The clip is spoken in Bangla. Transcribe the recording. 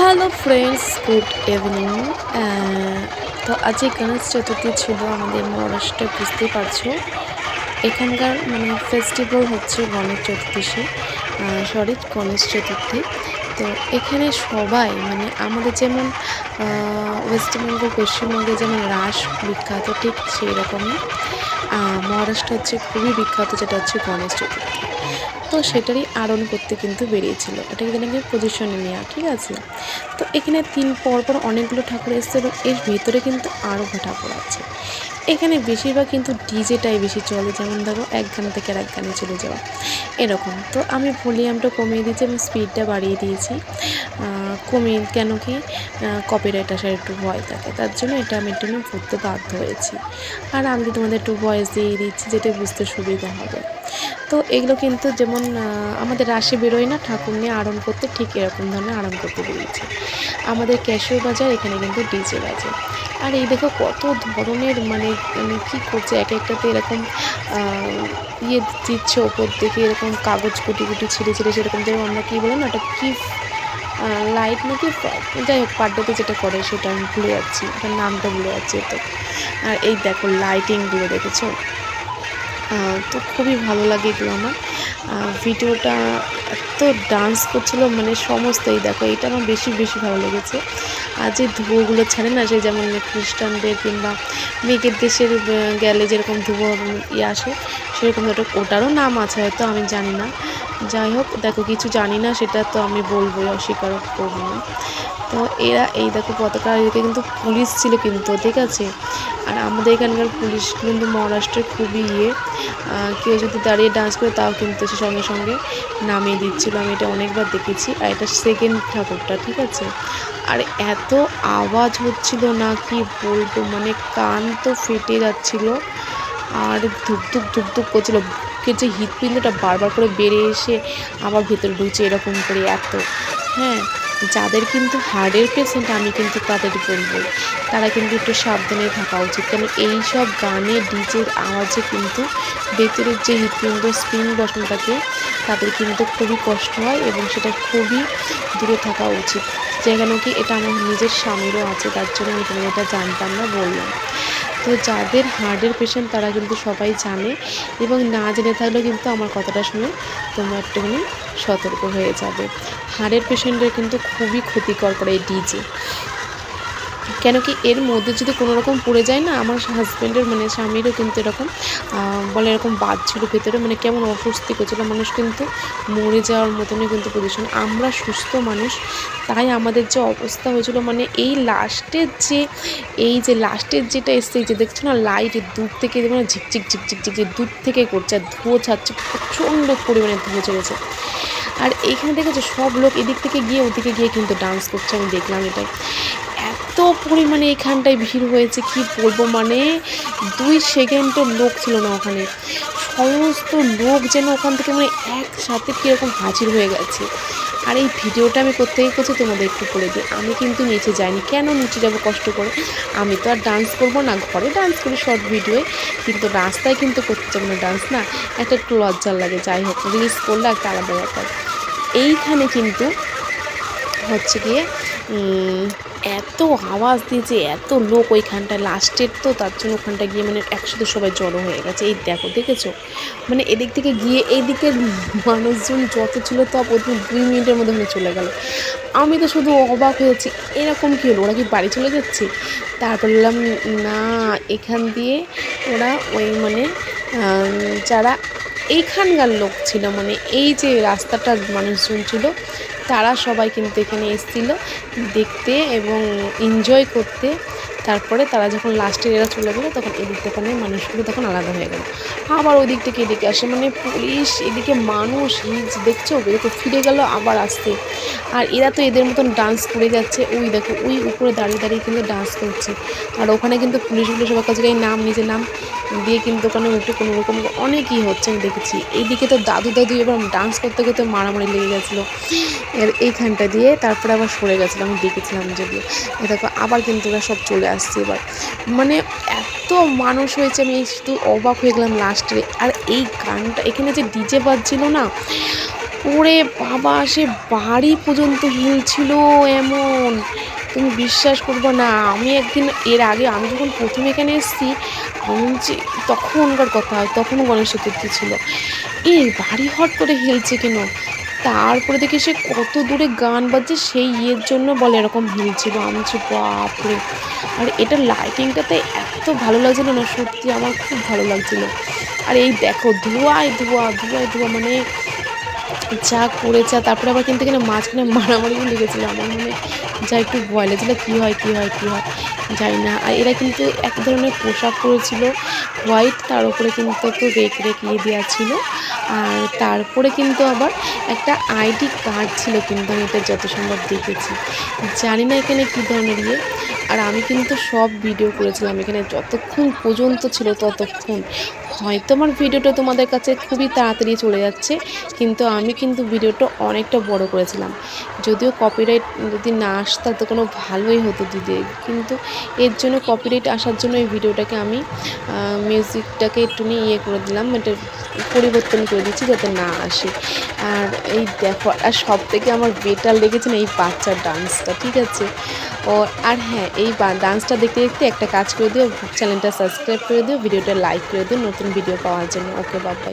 হ্যালো ফ্রেন্ডস গুড ইভিনিং তো আজকে গণেশ চতুর্থী ছিল, আমাদের মহারাষ্ট্রে বুঝতেই পারছ? এখানকার মানে ফেস্টিভ্যাল হচ্ছে গণেশ চতুর্দশী। সরি গণেশ চতুর্থী। তো এখানে সবাই মানে আমাদের যেমন ওয়েস্টবেঙ্গল পশ্চিমবঙ্গে যেমন রাস বিখ্যাত, ঠিক সেই রকমই মহারাষ্ট্র হচ্ছে খুবই বিখ্যাত, যেটা হচ্ছে গণেশ চতুর্থী। তো সেটারই আড়ন করতে কিন্তু বেরিয়েছিল। এটা কিন্তু নাকি পজিশনে নেওয়া ঠিক আছে? তো এখানে তিন পরপর অনেকগুলো ঠাকুর এসছে এবং এর ভেতরে কিন্তু আরও ঠাকুর আছে। এখানে বেশিরভাগ কিন্তু ডিজেটাই বেশি চলে, যেমন ধরো এক গান থেকে আর এক গানে চলে যাওয়া। এরকম। তো আমি ভলিউমটা কমিয়ে দিয়েছি এবং স্পিডটা বাড়িয়ে দিয়েছি। কমিয়ে কেন কি কপিরাইট আসার একটু ভয় থাকে, তার জন্য এটা আমি একটু পড়তে বাধ্য হয়েছি। আর আমি তোমাদের একটু ভয়েস দিয়ে দিচ্ছি যেটা বুঝতে সুবিধা হবে। তো এগুলো কিন্তু যেমন আমাদের রাশি বেরোয় না, ঠাকুর নিয়ে আড়ন করতে ঠিক এরকম ধরনের আড়ন করতে বেরিয়েছে। আমাদের ক্যাশিয়ার বাজার, এখানে কিন্তু ডিজে বাজার আর এই দেখো কত ধরনের মানে মানে কী করছে, এক একটাতে এরকম ইয়ে দিচ্ছে ওপর থেকে এরকম কাগজ কুটি কুটি ছিঁড়ে ছিঁড়ে সেরকম যেরকম আমরা কী বললাম না, ওটা কী লাইট নাকি যাই হোক পার্টিতে যেটা করে সেটা আমি ভুলে যাচ্ছি, ওটার নামটা ভুলে যাচ্ছি তো। আর এই দেখো লাইটিংগুলো দেখেছ? তো খুবই ভালো লাগে এগুলো আমার। ভিডিওটা এত ডান্স করছিল মানে সমস্তই দেখো, এটা আমার বেশি বেশি ভালো লেগেছে। আর যে ধুয়োগুলো ছাড়ে না সে যেমন খ্রিস্টানদের কিংবা মেঘের দেশের গেলে যেরকম ধুয়ো ইয়ে আসে, সেরকম ওটা ওটারও নাম আছে হয়তো, আমি জানি না। যাই হোক, দেখো, কিছু জানি না, সেটা তো আমি বলবোই, অস্বীকার করব না। তো এরা, এই দেখো, পতাকা, এদিকে কিন্তু পুলিশ ছিল কিন্তু, ঠিক আছে? আর আমাদের এখানকার পুলিশ কিন্তু মহারাষ্ট্রের খুবই ইয়ে। কেউ যদি দাঁড়িয়ে ডান্স করে তাও কিন্তু সে সঙ্গে সঙ্গে নামিয়ে দিচ্ছিল। আমি এটা অনেকবার দেখেছি আর এটা সেকেন্ড ঠাকুরটা, ঠিক আছে? আর এত আওয়াজ হচ্ছিল না, কি বলব? মানে কান তো ফেটে যাচ্ছিল আর ধুক ধুক করছিল। যে হৃৎপিণ্ডটা বারবার করে বেড়ে এসে আবার ভেতরে ঢুকছে এরকম করে এত। হ্যাঁ যাদের কিন্তু হার্টের পেশেন্ট আমি কিন্তু তাদের বলব, তারা কিন্তু একটু সাবধানে থাকা উচিত। কেন এই সব গানে ডিজের আওয়াজে কিন্তু ভেতরের যে হৃৎপিণ্ড, স্পিন বসানো থাকে তাদের কিন্তু খুবই কষ্ট হয় এবং সেটা খুবই দূরে থাকা উচিত। যেখানে কি এটা আমার নিজের স্বামীরও আছে, তার জন্য আমি এটা জানতাম না, বললাম। তো যাদের হার্টের পেশেন্ট তারা কিন্তু সবাই জানে এবং না জেনে থাকলেও কিন্তু আমার কথাটা শুনে তোমরা একটুখানি সতর্ক হয়ে যাবে। হার্টের পেশেন্টের কিন্তু খুবই ক্ষতিকর করে এই ডিজে কেন কি এর মধ্যে যদি কোনো রকম পড়ে যায় না, আমার হাজব্যান্ডের মানে স্বামীরও কিন্তু এরকম বলে এরকম বাদ ছিল ভেতরে মানে কেমন অস্বস্তি করছিল, মানুষ কিন্তু মরে যাওয়ার মতনই কিন্তু পজিশন আমরা সুস্থ মানুষ, তাই আমাদের যে অবস্থা হয়েছিল মানে এই লাস্টের যে, এই যে লাস্টের যেটা এসছে যে দেখছ না লাইট দূর থেকে মানে ঝিকঝিক ঝিকঝিক ঝিকঝিক দূর থেকে করছে, আর ধুয়ো ছাড়ছে, প্রচণ্ড পরিমাণে ধুয়ো চলেছে। আর এইখানে দেখেছে সব লোক এদিক থেকে গিয়ে ওদিকে গিয়ে কিন্তু ডান্স করছে, আমি দেখলাম এটাই। এত পরিমাণে এখানটায় ভিড় হয়েছে, কি বলব? মানে দুই সেকেন্ডও লোক ছিল না ওখানে। সমস্ত লোক যেন ওখান থেকে মানে একসাথে কীরকম হাজির হয়ে গেছে। আর এই ভিডিওটা আমি কোথেকে করছি তোমাদের একটু করে দিই, আমি কিন্তু নিচে যাইনি। কেন নিচে যাব কষ্ট করে? আমি তো আর ডান্স করব না, ঘরে ডান্স করি শর্ট ভিডিওয়ে কিন্তু রাস্তায় কিন্তু করতে যাব না ডান্স না, একটা একটু লজ্জার লাগে, যাই হোক রিলিজ করলে একটা আলাদা ব্যাপার। এইখানে কিন্তু হচ্ছে গিয়ে এত আওয়াজ দিয়েছে, এত লোক ওইখানটায় লাস্টের তো, তার জন্য ওখানটা গিয়ে মানে একসাথে সবাই জড়ো হয়ে গেছে। এই দেখো, দেখেছ? মানে এদিক থেকে গিয়ে এই দিকের মানুষজন যত ছিল তা প্রথম দুই মিনিটের মধ্যে ওখানে চলে গেল। আমি তো শুধু অবাক হয়েছি, এরকম কী হলো? ওরা কি বাড়ি চলে যাচ্ছে? তারপর বললাম, না, এখান দিয়ে ওরা ওই মানে যারা এইখানকার লোক ছিল মানে এই যে রাস্তাটার মানুষজন ছিল, তারা সবাই কিন্তু এখানে এসেছিল দেখতে এবং এনজয় করতে। তারপরে তারা যখন লাস্টের এরা চলে গেলো, তখন এদিক দোকানে মানুষগুলো তখন আলাদা হয়ে গেল। আবার ওই দিক থেকে এদিকে আসে মানে পুলিশ, এদিকে মানুষ হিজ দেখছ এদিকে ফিরে গেল আবার আসতে। আর এরা তো এদের মতন ডান্স করে যাচ্ছে, ওই দেখো, ওই উপরে দাঁড়িয়ে দাঁড়িয়ে কিন্তু ডান্স করছে। আর ওখানে কিন্তু পুলিশগুলো সবার কাছে নাম, নিজের নাম দিয়ে কিন্তু ওখানে একটু কোনো রকম অনেকই হচ্ছে, আমি দেখেছি। এইদিকে তো দাদু দাদু এবার ডান্স করতে করতে মারামারি লেগে গেছিল। এর এইখানটা দিয়ে তারপরে আবার সরে গেছিল, আমি দেখেছিলাম যদিও। দেখো, আবার কিন্তু ওরা সব চলে আসছে এবার। মানে এত মানুষ হয়েছে, আমি শুধু অবাক হয়ে গেলাম লাস্টে আর এই গানটা, এখানে যে ডিজে বাজছিল না ওরে বাবা, সে বাড়ি পর্যন্ত হিলছিল এমন। তুমি বিশ্বাস করব না, আমি একদিন, এর আগে আমি যখন প্রথম এখানে এসেছি, আমি যে তখনকার কথা হয় তখনও গণেশ চতুর্থী ছিল। এই বাড়ি হট করে হিলছে কেন? তারপরে দেখি সে কত দূরে গান বাজছে, সেই ইয়ের জন্য বলে এরকম হিলছিল। আমি যে বাপরে, আর এটা লাইটিংটাতে এত ভালো লাগছিল না, সত্যি আমার খুব ভালো লাগছিল। আর এই দেখো ধোঁয়ায় ধোঁয়া ধোঁয়ায় ধোঁয়া মানে যা করেছে তারপরে আবার কিন্তু এখানে মাঝখানে মারামারিও লেগেছিলো। আমার মনে যা একটু ভয় লেগেছিলো কী হয় কী হয় কী হয়। জানি না। আর এরা কিন্তু এক ধরনের পোশাক পরেছিল। হোয়াইট তার উপরে কিন্তু একটু রেক রেক ইয়ে দেওয়া ছিল। আর তারপরে কিন্তু আবার একটা আইডি কার্ড ছিল কিন্তু আমি এটা যত সম্ভব দেখেছি। জানি না এখানে কী ধরনের ইয়ে। আর আমি কিন্তু সব ভিডিও করেছিলাম এখানে। যতক্ষণ পর্যন্ত ছিল ততক্ষণ। হয়তো আমার ভিডিওটা তোমাদের কাছে খুবই তাড়াতাড়ি চলে যাচ্ছে, কিন্তু আমি কিন্তু ভিডিওটা অনেকটা বড় করেছিলাম। যদিও কপিরাইট যদি না আসতো তো কোনো ভালোই হতো দিদি। কিন্তু এর জন্য কপিরাইট আসার জন্য এই ভিডিওটাকে আমি মিউজিকটাকে একটু নিয়ে ইয়ে করে দিলাম, এটা পরিবর্তন করে দিচ্ছি যাতে না আসে। আর এই দেখো, আর সব থেকে আমার বেটার লেগেছে না এই বাচ্চার ডান্সটা ঠিক আছে? ও, আর হ্যাঁ এই ডান্সটা দেখতে দেখতে একটা কাজ করে দিও চ্যানেলটা সাবস্ক্রাইব করে দিও ভিডিওটা লাইক করে দিও, নতুন ভিডিও পাওয়ার জন্য। ওকে বাবাই